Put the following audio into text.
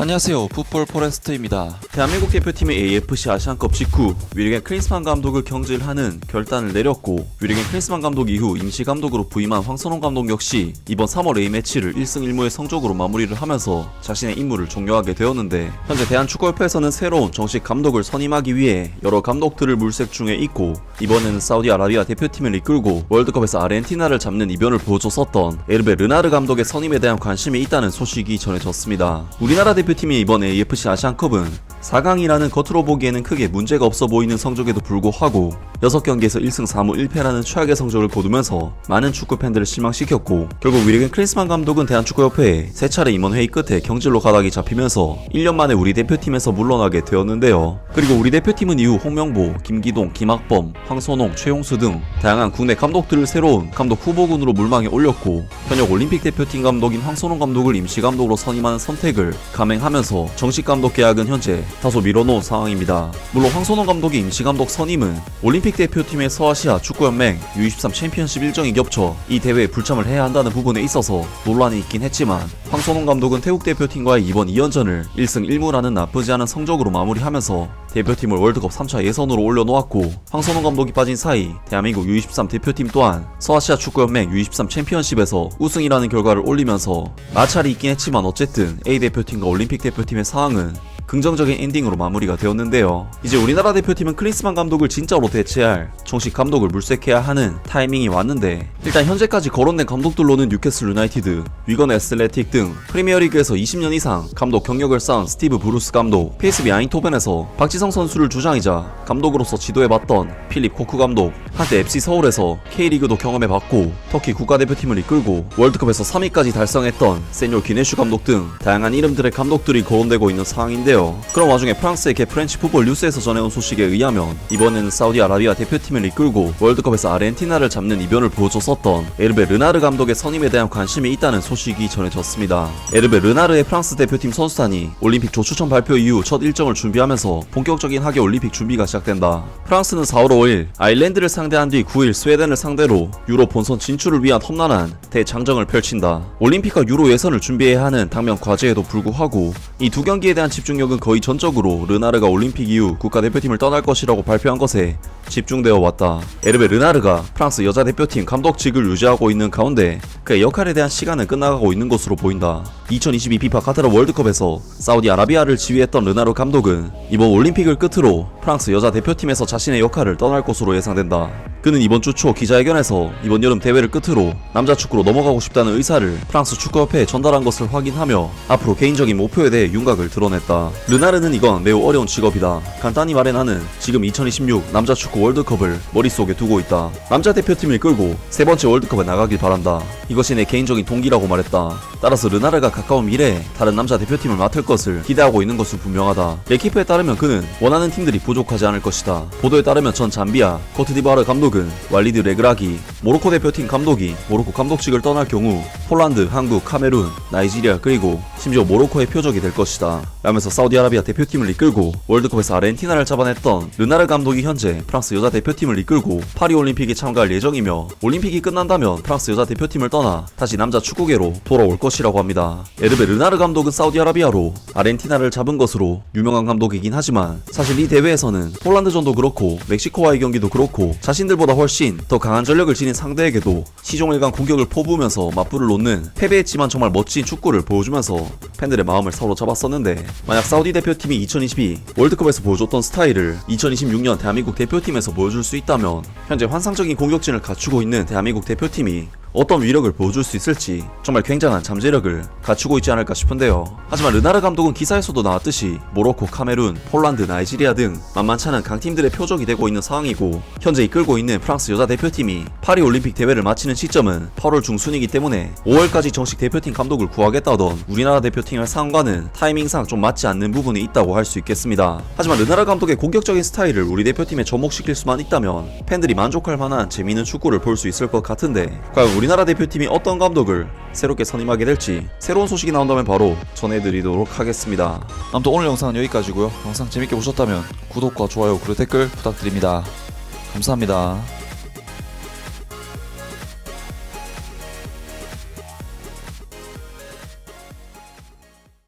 안녕하세요. 풋볼 포레스트입니다. 대한민국 대표팀의 AFC 아시안컵 직후 위르겐 클린스만 감독을 경질하는 결단을 내렸고 위르겐 클린스만 감독 이후 임시 감독으로 부임한 황선홍 감독 역시 이번 3월 A매치를 1승 1무의 성적으로 마무리를 하면서 자신의 임무를 종료하게 되었는데 현재 대한축구협회에서는 새로운 정식 감독을 선임하기 위해 여러 감독들을 물색 중에 있고 이번에는 사우디아라비아 대표팀을 이끌고 월드컵에서 아르헨티나를 잡는 이변을 보여줬었던 에르베 르나르 감독의 선임에 대한 관심이 있다는 소식이 전해졌습니다. 우리나라 대표 팀이 이번 AFC 아시안컵은 4강이라는 겉으로 보기에는 크게 문제가 없어 보이는 성적에도 불구하고 6경기에서 1승 4무 1패라는 최악의 성적을 거두면서 많은 축구 팬들을 실망시켰고 결국 위르겐 클린스만 감독은 대한축구협회에 세 차례 임원 회의 끝에 경질로 가닥이 잡히면서 1년 만에 우리 대표팀에서 물러나게 되었는데요. 그리고 우리 대표팀은 이후 홍명보, 김기동, 김학범, 황선홍, 최용수 등 다양한 국내 감독들을 새로운 감독 후보군으로 물망에 올렸고 현역 올림픽 대표팀 감독인 황선홍 감독을 임시 감독으로 선임하는 선택을 감행하면서 정식 감독 계약은 현재 다소 미뤄놓은 상황입니다. 물론 황선홍 감독의 임시 감독 선임은 올림픽 대표팀의 서아시아 축구연맹 U23 챔피언십 일정이 겹쳐 이 대회에 불참을 해야 한다는 부분에 있어서 논란이 있긴 했지만 황선홍 감독은 태국 대표팀과의 이번 2연전을 1승 1무라는 나쁘지 않은 성적으로 마무리하면서 대표팀을 월드컵 3차 예선으로 올려놓았고 황선홍 감독이 빠진 사이 대한민국 U23 대표팀 또한 서아시아 축구연맹 U23 챔피언십에서 우승이라는 결과를 올리면서 마찰이 있긴 했지만 어쨌든 A 대표팀과 올림픽 대표팀의 상황은 긍정적인 엔딩으로 마무리가 되었는데요. 이제 우리나라 대표팀은 클린스만 감독을 진짜로 대체할 정식 감독을 물색해야 하는 타이밍이 왔는데 일단 현재까지 거론된 감독들로는 뉴캐슬 유나이티드, 위건 애슬레틱 등 프리미어리그에서 20년 이상 감독 경력을 쌓은 스티브 브루스 감독, PSV 아인토벤에서 박지성 선수를 주장이자 감독으로서 지도해봤던 필립 코크 감독, 한때 FC 서울에서 K리그도 경험해봤고 터키 국가대표팀을 이끌고 월드컵에서 3위까지 달성했던 세뇨 기네슈 감독 등 다양한 이름들의 감독들이 거론되고 있는 상황인데요. 그런 와중에 프랑스의 개 프렌치 풋볼 뉴스에서 전해온 소식에 의하면 이번에는 사우디아라비아 대표팀을 이끌고 월드컵에서 아르헨티나를 잡는 이변을 보여줬었던 에르베 르나르 감독의 선임에 대한 관심이 있다는 소식이 전해졌습니다. 에르베 르나르의 프랑스 대표팀 선수단이 올림픽 조추첨 발표 이후 첫 일정을 준비하면서 본격적인 하계 올림픽 준비가 시작된다. 프랑스는 4월 5일 아일랜드를 상대한 뒤 9일 스웨덴을 상대로 유로 본선 진출을 위한 험난한 대장정을 펼친다. 올림픽과 유로 예선을 준비해야 하는 당면 과제에도 불구하고 이 두 경기에 대한 집중력 은 거의 전적으로 르나르가 올림픽 이후 국가대표팀을 떠날 것이라고 발표한 것에 집중되어 왔다. 에르베 르나르가 프랑스 여자 대표팀 감독직을 유지하고 있는 가운데 그의 역할에 대한 시간은 끝나가고 있는 것으로 보인다. 2022 피파 카타르 월드컵에서 사우디아라비아를 지휘했던 르나르 감독은 이번 올림픽을 끝으로 프랑스 여자 대표팀에서 자신의 역할을 떠날 것으로 예상된다. 그는 이번 주 초 기자회견에서 이번 여름 대회를 끝으로 남자 축구로 넘어가고 싶다는 의사를 프랑스 축구협회에 전달한 것을 확인하며 앞으로 개인적인 목표에 대해 윤곽을 드러냈다. 르나르는 이건 매우 어려운 직업이다. 간단히 말해 나는 지금 2026 남자 축구 월드컵을 머릿속에 두고 있다. 남자 대표팀을 끌고 세 번째 월드컵에 나가길 바란다. 이것이 내 개인적인 동기라고 말했다. 따라서 르나르가 가까운 미래에 다른 남자 대표팀을 맡을 것을 기대하고 있는 것은 분명하다. 레키프에 따르면 그는 원하는 팀들이 부족하지 않을 것이다. 보도에 따르면 전 잠비아, 코트디바르 감독은 왈리드 레그라기, 모로코 대표팀 감독이 모로코 감독직을 떠날 경우 폴란드, 한국, 카메룬, 나이지리아 그리고 심지어 모로코의 표적이 될 것이다. 라면서 사우디아라비아 대표팀을 이끌고 월드컵에서 아르헨티나를 잡아냈던 르나르 감독이 현재 프랑스 여자 대표팀을 이끌고 파리 올림픽에 참가할 예정이며 올림픽이 끝난다면 프랑스 여자 대표팀을 떠나 다시 남자 축구계로 돌아올 것이라고 합니다. 에르베 르나르 감독은 사우디아라비아로 아르헨티나를 잡은 것으로 유명한 감독이긴 하지만 사실 이 대회 에서는 폴란드전도 그렇고 멕시코와의 경기도 그렇고 자신들보다 훨씬 더 강한 전력을 지닌 상대에게도 시종일관 공격을 퍼부으면서 맞불을 놓는 패배했지만 정말 멋진 축구를 보여주면서 팬들의 마음을 사로잡았었는데 만약 사우디 대표팀이 2022 월드컵에서 보여줬던 스타일을 2026년 대한민국 대표팀에서 보여줄 수 있다면 현재 환상적인 공격진을 갖추고 있는 대한민국 대표팀이 어떤 위력을 보여줄 수 있을지 정말 굉장한 잠재력을 갖추고 있지 않을까 싶은데요. 하지만 르나르 감독은 기사에서도 나왔듯이 모로코, 카메룬, 폴란드, 나이지리아 등 만만찮은 강팀들의 표적이 되고 있는 상황이고 현재 이끌고 있는 프랑스 여자 대표팀이 파리 올림픽 대회를 마치는 시점은 8월 중순이기 때문에 5월까지 정식 대표팀 감독을 구하겠다던 우리나라 대표팀의 상황과는 타이밍상 좀 맞지 않는 부분이 있다고 할 수 있겠습니다. 하지만 르나르 감독의 공격적인 스타일을 우리 대표팀에 접목시킬 수만 있다면 팬들이 만족할 만한 재미있는 축구를 볼 수 있을 것 같은데 과연 우리나라 대표팀이 어떤 감독을 새롭게 선임하게 될지 새로운 소식이 나온다면 바로 전해드리도록 하겠습니다. 아무튼 오늘 영상은 여기까지고요. 영상 재밌게 보셨다면 구독과 좋아요 그리고 댓글 부탁드립니다. 감사합니다.